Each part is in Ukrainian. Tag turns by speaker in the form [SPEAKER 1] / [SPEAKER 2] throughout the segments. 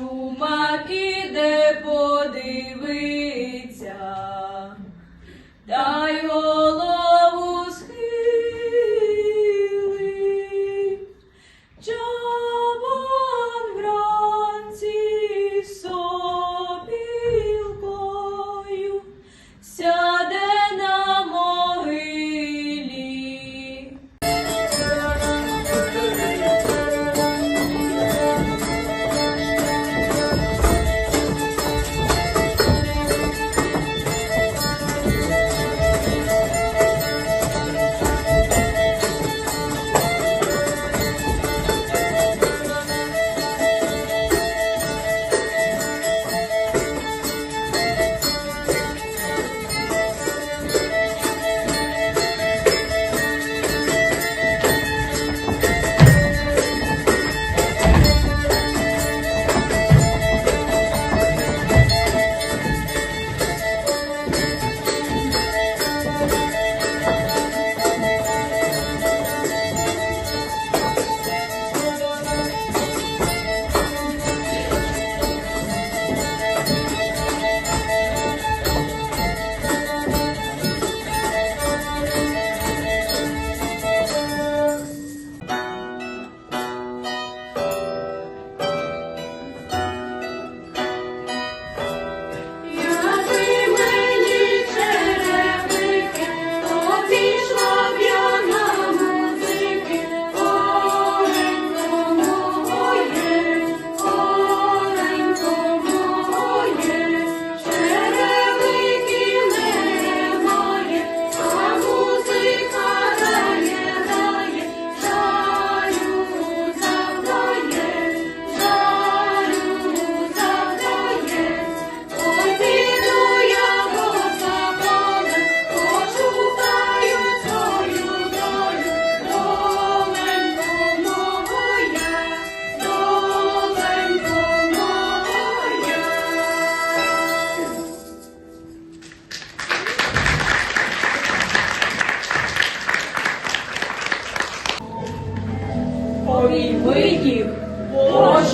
[SPEAKER 1] Чумак іде подивиться, та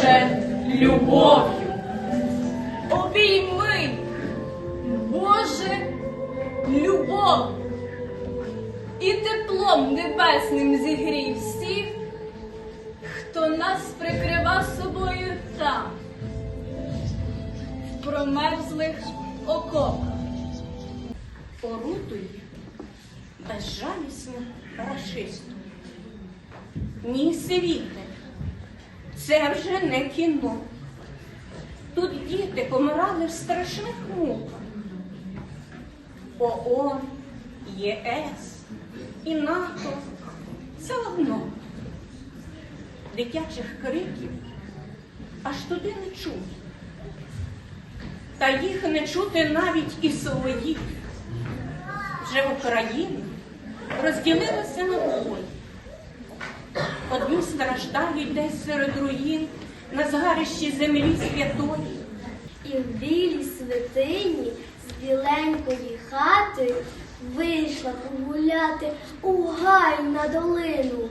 [SPEAKER 1] Боже, любов'ю. Обійми, Боже, любов. І теплом небесним зігрій всіх, хто нас прикривав собою там, в промерзлих окопах.
[SPEAKER 2] орудує безжалісно рашисту. Ні, світе, це вже не кіно. Тут діти помирали в страшних муках. ООН, ЄС і НАТО це одно. Дитячих криків аж туди не чути. Та їх не чути навіть і своїх. Вже Україна розділилася на двоє. Одні страждають десь серед руїн на згарищі землі святої.
[SPEAKER 3] І в білій святині з біленької хати вийшла погуляти у гай на долину.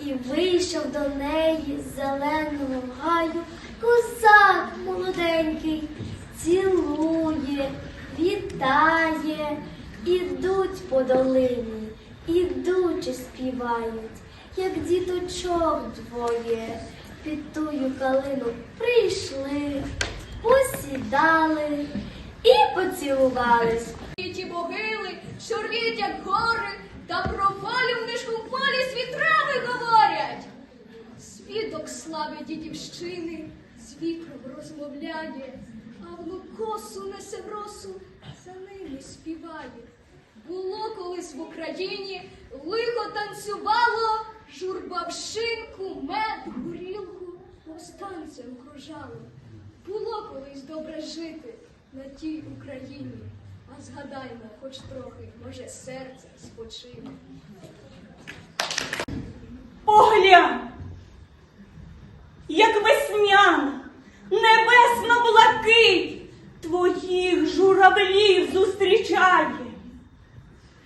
[SPEAKER 3] І вийшов до неї з зеленого гаю козак молоденький, цілує, вітає, ідуть по долині, ідучи співають, як діточок двоє, під тую калину прийшли, посідали і поцілувались.
[SPEAKER 4] І ті могили, що рвіть, як гори, та про волю в нишком полі з говорять. Свідок слави дідівщини з вітром розмовляє, а внукосу несе в росу, за ними співає. Було колись в Україні, лихо танцювало, шинку, мед, горілку повстанцем кружало. Було колись добре жити на тій Україні, а згадаймо, хоч трохи, може, серце спочине.
[SPEAKER 1] Поглянь!
[SPEAKER 5] як весняна, небесна блакить твоїх журавлів зустрічає.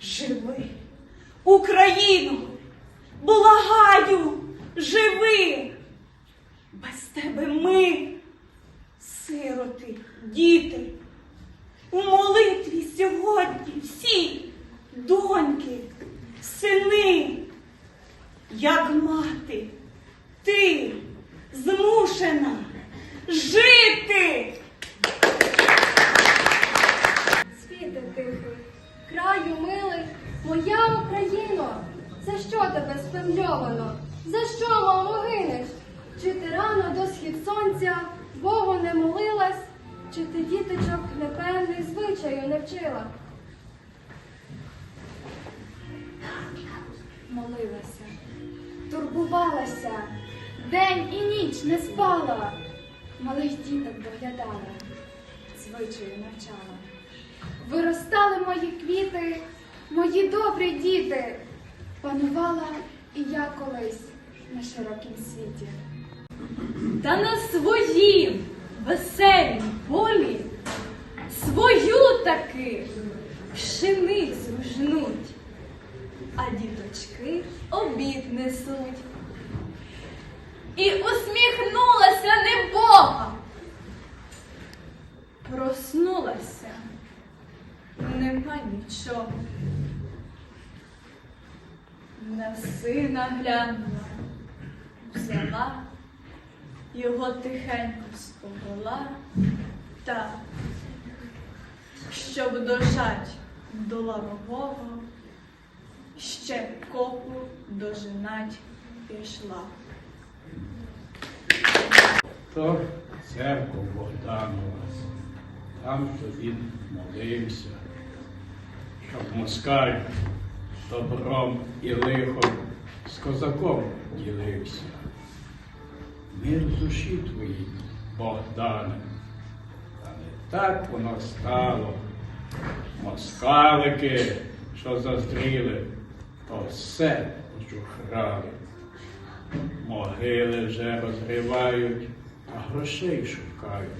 [SPEAKER 5] Живи, Україно, благаю, живи. Без тебе ми, сироти, діти, у молитві сьогодні всі доньки, сини, як мати, ти змушена жити.
[SPEAKER 6] Світе тихий, краю милий, моя Україно, за що тебе спенльовано? За що, мамо, гинеш? Чи ти рано до схід сонця Богу не молилась, чи ти діточок непевних звичаю не вчила? Молилася, турбувалася, день і ніч не спала, малих діток доглядала, звичаю навчала. Виростали мої квіти, мої добрі діти. Панувала і я колись на широкім світі.
[SPEAKER 7] Та на своїм веселім полі свою таки пшеницю жнуть, а діточки обід несуть. І усміхнулася небога. Проснулася, нема нічого. На сина глянула, взяла його тихенько сповела та, щоб дожать до ларового, ще копу дожинать пішла.
[SPEAKER 8] То церква Богданова, там то він молився, щоб москаль добром і лихом з козаком ділився. Мир в душі твоїй, Богдане, та не так воно стало. Москалики, що заздріли, то все жухрали. Могили вже розривають, а грошей шукають.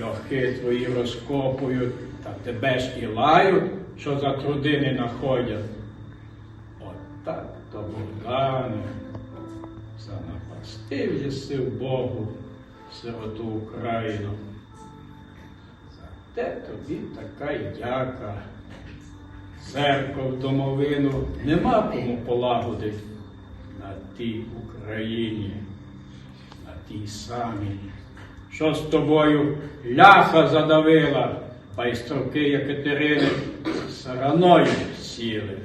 [SPEAKER 8] Льохи твої розкопують, та тебе ж і лають, що за труди не находять. От так то Богдане, занапастив єси в Богу сироту Україну. Те тобі така й дяка. Церков домовину нема кому полагодить на тій Україні, на тій самій, що з тобою ляха задавила, пайстровки Екатерини сараною сіли.